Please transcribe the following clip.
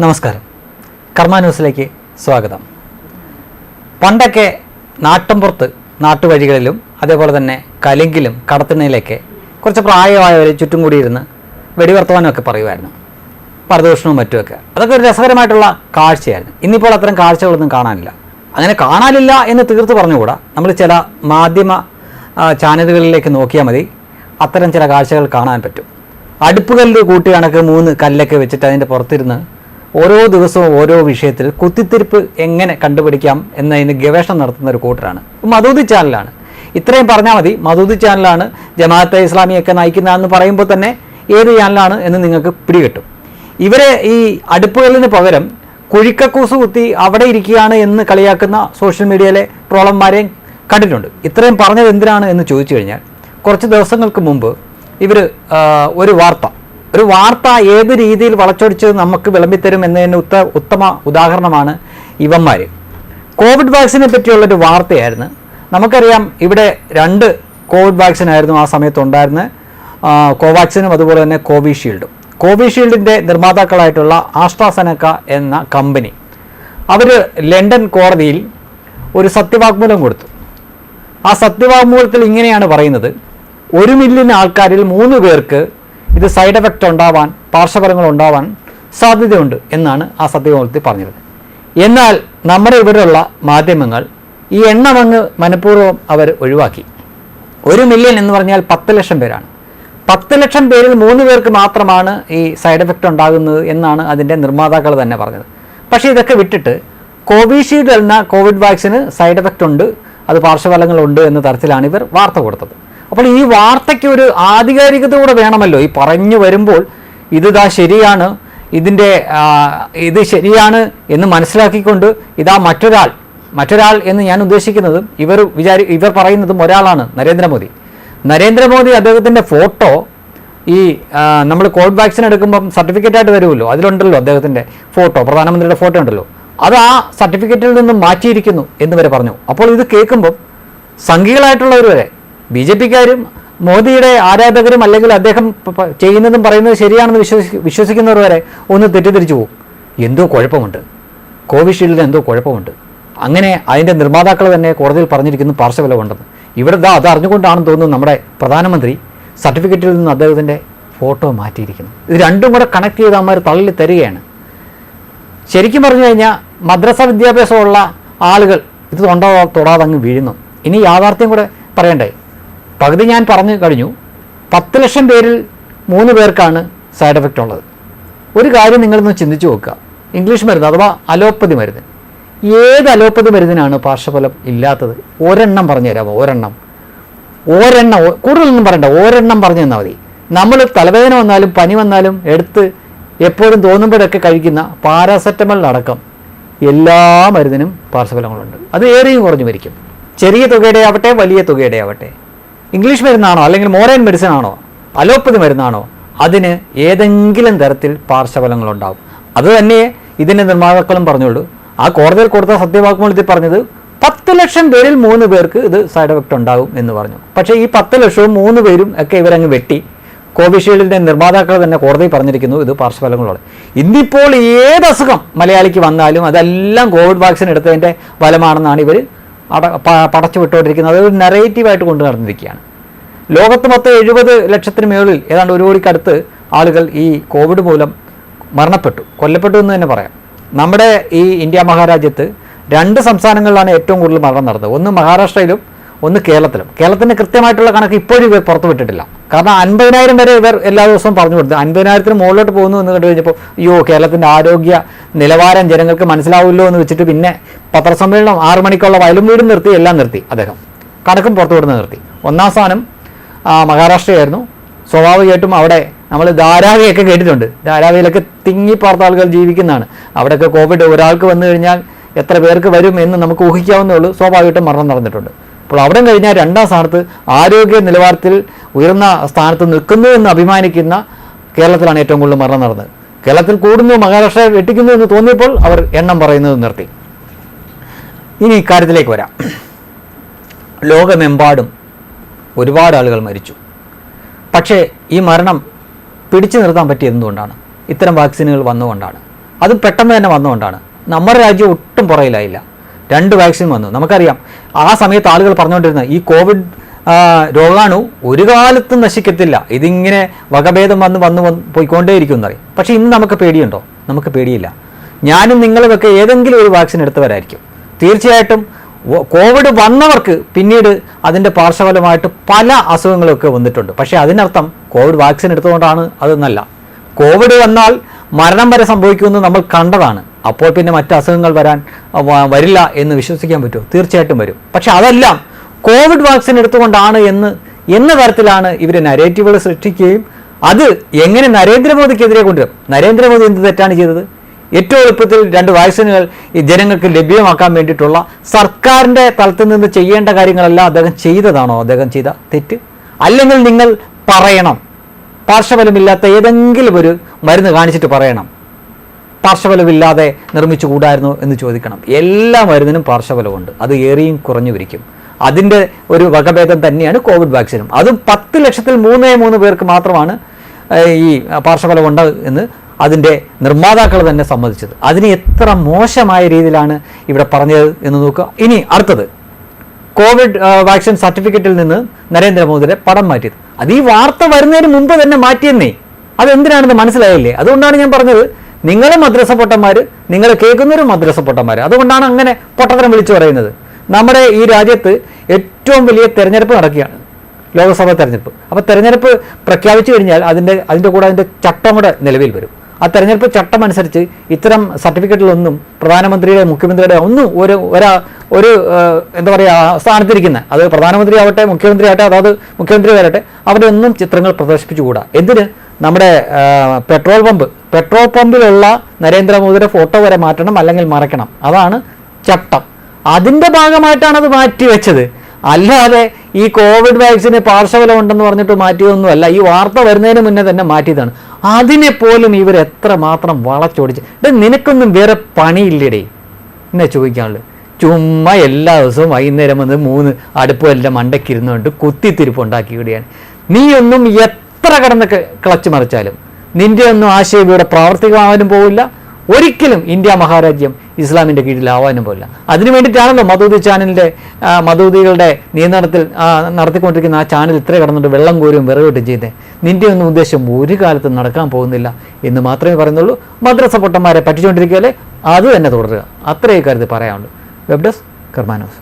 നമസ്കാരം. കർമ്മ ന്യൂസിലേക്ക് സ്വാഗതം. പണ്ടൊക്കെ നാട്ടിൻപുറത്ത് നാട്ടുവഴികളിലും അതേപോലെ തന്നെ കലിങ്കിലും കടത്തിണയിലൊക്കെ കുറച്ച് പ്രായമായവർ ചുറ്റും കൂടിയിരുന്ന് വെടിവർത്തമാനമൊക്കെ പറയുമായിരുന്നു. പരദൂഷണവും മറ്റുമൊക്കെ. അതൊക്കെ ഒരു രസകരമായിട്ടുള്ള കാഴ്ചയായിരുന്നു. ഇന്നിപ്പോൾ അത്തരം കാഴ്ചകളൊന്നും കാണാനില്ല. അങ്ങനെ കാണാനില്ല എന്ന് തീർത്ത് പറഞ്ഞുകൂടാ. നമ്മൾ ചില മാധ്യമ ചാനലുകളിലേക്ക് നോക്കിയാൽ മതി. അത്തരം ചില കാഴ്ചകൾ കാണാൻ പറ്റും. അടുപ്പുകല്ല് കൂട്ടി കണക്ക് മൂന്ന് കല്ലൊക്കെ വെച്ചിട്ട് അതിന്റെ പുറത്തിരുന്ന് ഓരോ ദിവസവും ഓരോ വിഷയത്തിൽ കുത്തിത്തിരിപ്പ് എങ്ങനെ കണ്ടുപിടിക്കാം എന്നതിന് ഗവേഷണം നടത്തുന്ന ഒരു കൂട്ടരാണ്. മധൂതി ചാനലാണ്. ഇത്രയും പറഞ്ഞാൽ മതി. മധൂതി ചാനലാണ് ജമാഅത്തെ ഇസ്ലാമിയൊക്കെ നയിക്കുന്നതെന്ന് പറയുമ്പോൾ തന്നെ ഏത് ചാനലാണ് എന്ന് നിങ്ങൾക്ക് പിടികിട്ടും. ഇവരെ ഈ അടുപ്പുകളിന് പകരം കുഴിക്കക്കൂസ് കുത്തി അവിടെ ഇരിക്കുകയാണ് എന്ന് കളിയാക്കുന്ന സോഷ്യൽ മീഡിയയിലെ ട്രോളന്മാരെയും കണ്ടിട്ടുണ്ട്. ഇത്രയും പറഞ്ഞത് എന്തിനാണ് എന്ന് ചോദിച്ചു കഴിഞ്ഞാൽ കുറച്ച് ദിവസങ്ങൾക്ക് മുമ്പ് ഇവർ ഒരു വാർത്ത ഒരു വാർത്ത ഏത് രീതിയിൽ വളച്ചൊടിച്ച് നമുക്ക് വിളമ്പിത്തരും എന്നതിന് ഉത്ത ഉത്തമ ഉദാഹരണമാണ് ഇവന്മാർ കോവിഡ് വാക്സിനെ പറ്റിയുള്ളൊരു വാർത്തയായിരുന്നു. നമുക്കറിയാം ഇവിടെ രണ്ട് കോവിഡ് വാക്സിനായിരുന്നു ആ സമയത്ത് ഉണ്ടായിരുന്നത് കോവാക്സിനും അതുപോലെ തന്നെ കോവിഷീൽഡും. കോവിഷീൽഡിന്റെ നിർമ്മാതാക്കളായിട്ടുള്ള ആസ്ട്രാസെനക്ക എന്ന കമ്പനി. അവർ ലണ്ടൻ കോടതിയിൽ ഒരു സത്യവാങ്മൂലം കൊടുത്തു. ആ സത്യവാങ്മൂലത്തിൽ ഇങ്ങനെയാണ് പറയുന്നത്. ഒരു മില്യൺ ആൾക്കാരിൽ മൂന്ന് പേർക്ക് ഇത് സൈഡ് എഫക്റ്റ് ഉണ്ടാവാൻ പാർശ്വഫലങ്ങൾ ഉണ്ടാവാൻ സാധ്യതയുണ്ട് എന്നാണ് ആ സത്യവാങ്മൂലത്തിൽ പറഞ്ഞത് എന്നാൽ നമ്മുടെ ഇവിടെയുള്ള മാധ്യമങ്ങൾ ഈ എണ്ണമങ്ങ് മനഃപൂർവം അവർ ഒഴിവാക്കി. ഒരു മില്യൺ എന്ന് പറഞ്ഞാൽ പത്ത് ലക്ഷം പേരാണ്. പത്ത് ലക്ഷം പേരിൽ മൂന്ന് പേർക്ക് മാത്രമാണ് ഈ സൈഡ് എഫക്റ്റ് ഉണ്ടാകുന്നത് എന്നാണ് അതിന്റെ നിർമ്മാതാക്കൾ തന്നെ പറഞ്ഞത്. പക്ഷേ ഇതൊക്കെ വിട്ടിട്ട് കോവിഷീൽഡ് എന്ന കോവിഡ് വാക്സിന് സൈഡ് എഫക്റ്റ് ഉണ്ട് അത് പാർശ്വഫലങ്ങളുണ്ട് എന്ന തരത്തിലാണ് ഇവർ വാർത്ത കൊടുത്തത്. അപ്പോൾ ഈ വാർത്തയ്ക്ക് ഒരു ആധികാരികത കൂടെ വേണമല്ലോ. ഈ പറഞ്ഞു വരുമ്പോൾ ഇതാ ശരിയാണ് ഇതിന്റെ ഇത് ശരിയാണ് എന്ന് മനസ്സിലാക്കിക്കൊണ്ട് ഇതാ മറ്റൊരാൾ മറ്റൊരാൾ എന്ന് ഞാൻ ഉദ്ദേശിക്കുന്നത് ഇവർ വിചാരി ഇവർ പറയുന്നതും ഒരാളാണ് നരേന്ദ്രമോദി. നരേന്ദ്രമോദി അദ്ദേഹത്തിന്റെ ഫോട്ടോ ഈ നമ്മൾ കോവിഡ് വാക്സിൻ എടുക്കുമ്പം സർട്ടിഫിക്കറ്റ് ആയിട്ട് വരുമല്ലോ അതിലുണ്ടല്ലോ അദ്ദേഹത്തിന്റെ ഫോട്ടോ പ്രധാനമന്ത്രിയുടെ ഫോട്ടോ ഉണ്ടല്ലോ. അത് ആ സർട്ടിഫിക്കറ്റിൽ നിന്നും മാറ്റിയിരിക്കുന്നു എന്ന് വരെ പറഞ്ഞു. അപ്പോൾ ഇത് കേൾക്കുമ്പം സംഘികളായിട്ടുള്ളവർ വരെ ബി ജെ പിക്കാരും മോദിയുടെ ആരാധകരും അല്ലെങ്കിൽ അദ്ദേഹം ചെയ്യുന്നതും പറയുന്നതും ശരിയാണെന്ന് വിശ്വസി വിശ്വസിക്കുന്നവർ വരെ ഒന്ന് തെറ്റിദ്ധരിച്ചു പോകും. എന്തോ കുഴപ്പമുണ്ട്. കോവിഷീൽഡിന് എന്തോ കുഴപ്പമുണ്ട്. അങ്ങനെ അതിന്റെ നിർമ്മാതാക്കൾ തന്നെ കോടതിയിൽ പറഞ്ഞിരിക്കുന്നു പാർശ്വഫലം ഉണ്ടെന്ന്. ഇവിടെ ദാ അത് അറിഞ്ഞുകൊണ്ടാണെന്ന് തോന്നുന്നു നമ്മുടെ പ്രധാനമന്ത്രി സർട്ടിഫിക്കറ്റിൽ നിന്ന് അദ്ദേഹത്തിന്റെ ഫോട്ടോ മാറ്റിയിരിക്കുന്നു. ഇത് രണ്ടും കൂടെ കണക്ട് ചെയ്ത് അമ്മമാർ തള്ളി തരികയാണ്. ശരിക്കും പറഞ്ഞു കഴിഞ്ഞാൽ മദ്രസ വിദ്യാഭ്യാസമുള്ള ആളുകൾ ഇത് തൊണ്ട അങ്ങ് വീഴുന്നു. ഇനി യാഥാർത്ഥ്യം കൂടെ പറയണ്ടേ? പകുതി ഞാൻ പറഞ്ഞു കഴിഞ്ഞു. പത്ത് ലക്ഷം പേരിൽ മൂന്ന് പേർക്കാണ് സൈഡ് എഫക്റ്റ് ഉള്ളത്. ഒരു കാര്യം നിങ്ങളൊന്ന് ചിന്തിച്ചു നോക്കുക. ഇംഗ്ലീഷ് മരുന്ന് അഥവാ അലോപ്പതി മരുന്ന്. ഏത് അലോപ്പതി മരുന്നിനാണ് പാർശ്വഫലം ഇല്ലാത്തത്? ഒരെണ്ണം പറഞ്ഞു തരാമോ? ഒരെണ്ണം. ഒരെണ്ണം കൂടുതലൊന്നും പറയണ്ട. ഒരെണ്ണം പറഞ്ഞു തന്നാൽ മതി. നമ്മൾ തലവേദന വന്നാലും പനി വന്നാലും എടുത്ത് എപ്പോഴും തോന്നുമ്പോഴൊക്കെ കഴിക്കുന്ന പാരാസെറ്റമോളിനടക്കം എല്ലാ മരുന്നിനും പാർശ്വഫലങ്ങളുണ്ട്. അത് ഏറെയും കുറഞ്ഞു മരിക്കും. ചെറിയ തുകയുടെ ആവട്ടെ വലിയ തുകയുടെ ആവട്ടെ ഇംഗ്ലീഷ് മരുന്നാണോ അല്ലെങ്കിൽ മോറേൻ മെഡിസിൻ ആണോ അലോപ്പതി മരുന്നാണോ? അതിന് ഏതെങ്കിലും തരത്തിൽ പാർശ്വഫലങ്ങളുണ്ടാവും അത് തന്നെ ഇതിന്റെ നിർമ്മാതാക്കളും പറഞ്ഞുള്ളൂ. ആ കോടതിയിൽ കൊടുത്ത സത്യവാങ്മൂലത്തിൽ പറഞ്ഞത് പത്ത് ലക്ഷം പേരിൽ മൂന്ന് പേർക്ക് ഇത് സൈഡ് എഫക്റ്റ് ഉണ്ടാകും എന്ന് പറഞ്ഞു. പക്ഷേ ഈ പത്ത് ലക്ഷവും മൂന്ന് പേരും ഒക്കെ ഇവരങ്ങ് വെട്ടി. കോവിഷീൽഡിന്റെ നിർമ്മാതാക്കൾ തന്നെ കോടതി പറഞ്ഞിരിക്കുന്നു ഇത് പാർശ്വഫലങ്ങളോട് ഇന്നിപ്പോൾ ഏത് അസുഖം മലയാളിക്ക് വന്നാലും അതെല്ലാം കോവിഡ് വാക്സിൻ എടുത്തതിന്റെ ഫലമാണെന്നാണ് ഇവർ അട പടച്ചു വിട്ടുകൊണ്ടിരിക്കുന്നത്. അതൊരു നെറേറ്റീവായിട്ട് കൊണ്ടു നടന്നിരിക്കുകയാണ്. ലോകത്ത് മൊത്തം എഴുപത് ലക്ഷത്തിന് മുകളിൽ ഏതാണ്ട് ഒരു കോടിക്കടുത്ത് ആളുകൾ ഈ കോവിഡ് മൂലം മരണപ്പെട്ടു. കൊല്ലപ്പെട്ടു എന്ന് തന്നെ പറയാം. നമ്മുടെ ഈ ഇന്ത്യ മഹാരാജ്യത്ത് രണ്ട് സംസ്ഥാനങ്ങളിലാണ് ഏറ്റവും കൂടുതൽ മരണം നടന്നത്. ഒന്ന് മഹാരാഷ്ട്രയിലും ഒന്ന് കേരളത്തിലും. കേരളത്തിന്റെ കൃത്യമായിട്ടുള്ള കണക്ക് ഇപ്പോഴും ഇവർ പുറത്തുവിട്ടിട്ടില്ല കാരണം അൻപതിനായിരം വരെ ഇവർ എല്ലാ ദിവസവും പറഞ്ഞു കൊടുത്തു. അൻപതിനായിരത്തിന് മുകളിലോട്ട് പോകുന്നു എന്ന് കണ്ടു കഴിഞ്ഞപ്പോൾ അയ്യോ കേരളത്തിന്റെ ആരോഗ്യ നിലവാരം ജനങ്ങൾക്ക് മനസ്സിലാവില്ലോ എന്ന് വെച്ചിട്ട് പിന്നെ പത്രസമ്മേളനം ആറ് മണിക്കുള്ള വയലും വീടും നിർത്തി എല്ലാം നിർത്തി അദ്ദേഹം. കണക്കും പുറത്തു വിടുന്നത് നിർത്തി. ഒന്നാം സ്ഥാനം മഹാരാഷ്ട്രയായിരുന്നു. സ്വാഭാവികമായിട്ടും അവിടെ നമ്മൾ ധാരാവിയൊക്കെ കേട്ടിട്ടുണ്ട്. ധാരാവിയിലൊക്കെ തിങ്ങിപ്പാർത്ത ആളുകൾ ജീവിക്കുന്നതാണ്. അവിടെയൊക്കെ കോവിഡ് ഒരാൾക്ക് വന്നു കഴിഞ്ഞാൽ എത്ര പേർക്ക് വരും എന്ന് നമുക്ക് ഊഹിക്കാവുന്നേ ഉള്ളൂ. സ്വാഭാവികമായിട്ടും മരണം നടന്നിട്ടുണ്ട്. അപ്പോൾ അവിടെ കഴിഞ്ഞാൽ രണ്ടാം സ്ഥാനത്ത് ആരോഗ്യ നിലവാരത്തിൽ ഉയർന്ന സ്ഥാനത്ത് നിൽക്കുന്നു എന്ന് അഭിമാനിക്കുന്ന കേരളത്തിലാണ് ഏറ്റവും കൂടുതൽ മരണം നടന്നത്. കേരളത്തിൽ കൂടുന്നു മഹാരാഷ്ട്രയെ വെട്ടിക്കുന്നു എന്ന് തോന്നിയപ്പോൾ അവർ എണ്ണം പറയുന്നത് നിർത്തി. ഇനി ഇക്കാര്യത്തിലേക്ക് വരാം. ലോകമെമ്പാടും ഒരുപാട് ആളുകൾ മരിച്ചു. പക്ഷേ ഈ മരണം പിടിച്ചു നിർത്താൻ പറ്റിയത് എന്തുകൊണ്ടാണ്? ഇത്തരം വാക്സിനുകൾ വന്നുകൊണ്ടാണ്. അത് പെട്ടെന്ന് തന്നെ വന്നുകൊണ്ടാണ്. നമ്മുടെ രാജ്യം ഒട്ടും പുറയിലായില്ല രണ്ട് വാക്സിൻ വന്നു. നമുക്കറിയാം ആ സമയത്ത് ആളുകൾ പറഞ്ഞുകൊണ്ടിരുന്ന ഈ കോവിഡ് രോഗാണു ഒരു കാലത്തും നശിക്കത്തില്ല. ഇതിങ്ങനെ വകഭേദം വന്ന് വന്ന് വന്ന് പോയിക്കൊണ്ടേയിരിക്കും എന്നറിയാം പക്ഷേ ഇന്ന് നമുക്ക് പേടിയുണ്ടോ? നമുക്ക് പേടിയില്ല. ഞാനും നിങ്ങളുമൊക്കെ ഏതെങ്കിലും ഒരു വാക്സിൻ എടുത്തവരായിരിക്കും. തീർച്ചയായിട്ടും കോവിഡ് വന്നവർക്ക് പിന്നീട് അതിന്റെ പാർശ്വഫലമായിട്ട് പല അസുഖങ്ങളൊക്കെ വന്നിട്ടുണ്ട്. പക്ഷേ അതിനർത്ഥം കോവിഡ് വാക്സിൻ എടുത്തുകൊണ്ടാണ് അതെന്നല്ല. കോവിഡ് വന്നാൽ മരണം വരെ സംഭവിക്കുമെന്ന് നമ്മൾ കണ്ടതാണ്. അപ്പോൾ പിന്നെ മറ്റ് അസുഖങ്ങൾ വരാൻ വരില്ല എന്ന് വിശ്വസിക്കാൻ പറ്റുമോ? തീർച്ചയായിട്ടും വരും. പക്ഷേ അതെല്ലാം കോവിഡ് വാക്സിൻ എടുത്തുകൊണ്ടാണ് എന്ന് എന്ന തരത്തിലാണ് ഇവർ നരേറ്റീവുകൾ സൃഷ്ടിക്കുകയും അത് എങ്ങനെ നരേന്ദ്രമോദിക്കെതിരെ കൊണ്ടുവരും? നരേന്ദ്രമോദി എന്ത് തെറ്റാണ് ചെയ്തത്? ഏറ്റവും എളുപ്പത്തിൽ രണ്ട് വാക്സിനുകൾ ഈ ജനങ്ങൾക്ക് ലഭ്യമാക്കാൻ വേണ്ടിയിട്ടുള്ള സർക്കാരിന്റെ തലത്തിൽ നിന്ന് ചെയ്യേണ്ട കാര്യങ്ങളെല്ലാം അദ്ദേഹം ചെയ്തതാണോ? അദ്ദേഹം ചെയ്ത തെറ്റ്? അല്ലെങ്കിൽ നിങ്ങൾ പറയണം. പാർശ്വഫലമില്ലാത്ത ഏതെങ്കിലും ഒരു മരുന്ന് കാണിച്ചിട്ട് പറയണം. പാർശ്വഫലമില്ലാതെ നിർമ്മിച്ചു കൂടായിരുന്നു എന്ന് ചോദിക്കണം. എല്ലാ മരുന്നിനും പാർശ്വഫലമുണ്ട്. അത് ഏറിയും കുറഞ്ഞു വരിക്കും അതിന്റെ ഒരു വകഭേദം തന്നെയാണ് കോവിഡ് വാക്സിനും. അതും പത്ത് ലക്ഷത്തിൽ മൂന്നേ മൂന്ന് പേർക്ക് മാത്രമാണ് ഈ പാർശ്വഫലം ഉണ്ട് എന്ന് അതിന്റെ നിർമ്മാതാക്കൾ തന്നെ സമ്മതിച്ചത്. അതിന് എത്ര മോശമായ രീതിയിലാണ് ഇവിടെ പറഞ്ഞത് എന്ന് നോക്കുക. ഇനി അടുത്തത്. കോവിഡ് വാക്സിൻ സർട്ടിഫിക്കറ്റിൽ നിന്ന് നരേന്ദ്രമോദിയുടെ പടം മാറ്റിയത്. അത് ഈ വാർത്ത വരുന്നതിന് മുമ്പ് തന്നെ മാറ്റിയെന്നേ. അതെന്തിനാണെന്ന് മനസ്സിലായില്ലേ? അതുകൊണ്ടാണ് ഞാൻ പറഞ്ഞത് നിങ്ങളെ മദ്രസ പൊട്ടന്മാർ നിങ്ങൾ കേൾക്കുന്നവരും മദ്രസ പൊട്ടന്മാർ അതുകൊണ്ടാണ് അങ്ങനെ പൊട്ടത്തരം വിളിച്ചു പറയുന്നത്. നമ്മുടെ ഈ രാജ്യത്ത് ഏറ്റവും വലിയ തെരഞ്ഞെടുപ്പ് നടക്കുകയാണ്. ലോക്സഭാ തെരഞ്ഞെടുപ്പ്. അപ്പോൾ തെരഞ്ഞെടുപ്പ് പ്രഖ്യാപിച്ചു കഴിഞ്ഞാൽ അതിന്റെ അതിന്റെ കൂടെ അതിന്റെ ചട്ടം കൂടെ നിലവിൽ വരും. ആ തെരഞ്ഞെടുപ്പ് ചട്ടം അനുസരിച്ച് ഇത്തരം സർട്ടിഫിക്കറ്റിലൊന്നും പ്രധാനമന്ത്രിയുടെ മുഖ്യമന്ത്രിയുടെ ഒന്നും ഒരു ഒരാ ഒരു എന്താ പറയുക സ്ഥാനത്തിരിക്കുന്ന അത് പ്രധാനമന്ത്രി ആവട്ടെ മുഖ്യമന്ത്രി ആവട്ടെ അതായത് മുഖ്യമന്ത്രി വരട്ടെ അവിടെ ഒന്നും ചിത്രങ്ങൾ പ്രദർശിപ്പിച്ചുകൂടാ. എന്തിന്? നമ്മുടെ പെട്രോൾ പമ്പ്. പെട്രോൾ പമ്പിലുള്ള നരേന്ദ്രമോദിയുടെ ഫോട്ടോ വരെ മാറ്റണം അല്ലെങ്കിൽ മറക്കണം അതാണ് ചട്ടം. അതിന്റെ ഭാഗമായിട്ടാണ് അത് മാറ്റി വെച്ചത് അല്ലാതെ ഈ കോവിഡ് വാക്സിന് പാർശ്വഫലം ഉണ്ടെന്ന് പറഞ്ഞിട്ട് മാറ്റിയതൊന്നുമല്ല. ഈ വാർത്ത വരുന്നതിന് മുന്നേ തന്നെ മാറ്റിയതാണ്. അതിനെ പോലും ഇവർ എത്ര മാത്രം വളച്ചൊടിച്ച് ഇത് നിനക്കൊന്നും വേറെ പണിയില്ലേടേ? എന്നെ ചോദിക്കാനുള്ളത് ചുമ്മാ എല്ലാ ദിവസവും വൈകുന്നേരം വന്ന് മൂന്ന് അടുപ്പ് എല്ലാം മണ്ടയ്ക്കിരുന്നുകൊണ്ട് കുത്തിത്തിരിപ്പ് ഉണ്ടാക്കിയിടുകയാണ്. നീയൊന്നും എത്ര കിടന്ന് ക്ലച്ച് മറിച്ചാലും. നിന്റെ ഒന്നും ആശയം ഇവിടെ പ്രാവർത്തികമാവാനും പോവില്ല. ഒരിക്കലും ഇന്ത്യ മഹാരാജ്യം ഇസ്ലാമിന്റെ കീഴിലാവാനും പോലില്ല. അതിനു വേണ്ടിയിട്ടാണല്ലോ മധൂതി ചാനലിന്റെ മധൂതികളുടെ നിയന്ത്രണത്തിൽ നടത്തിക്കൊണ്ടിരിക്കുന്ന ആ ചാനൽ ഇത്ര കിടന്നിട്ട് വെള്ളം കോരും വിറകോട്ടും ചെയ്തേ. നിന്റെ ഒന്നും ഉദ്ദേശം ഒരു കാലത്തും നടക്കാൻ പോകുന്നില്ല എന്ന് മാത്രമേ പറയുന്നുള്ളൂ. മദ്രസ പൊട്ടന്മാരെ പറ്റിച്ചുകൊണ്ടിരിക്കുകയല്ലേ അത് തന്നെ തുടരുക. അത്രയും കാര്യത്തിൽ പറയാനുള്ളൂ. Web desk കർമാനോസ്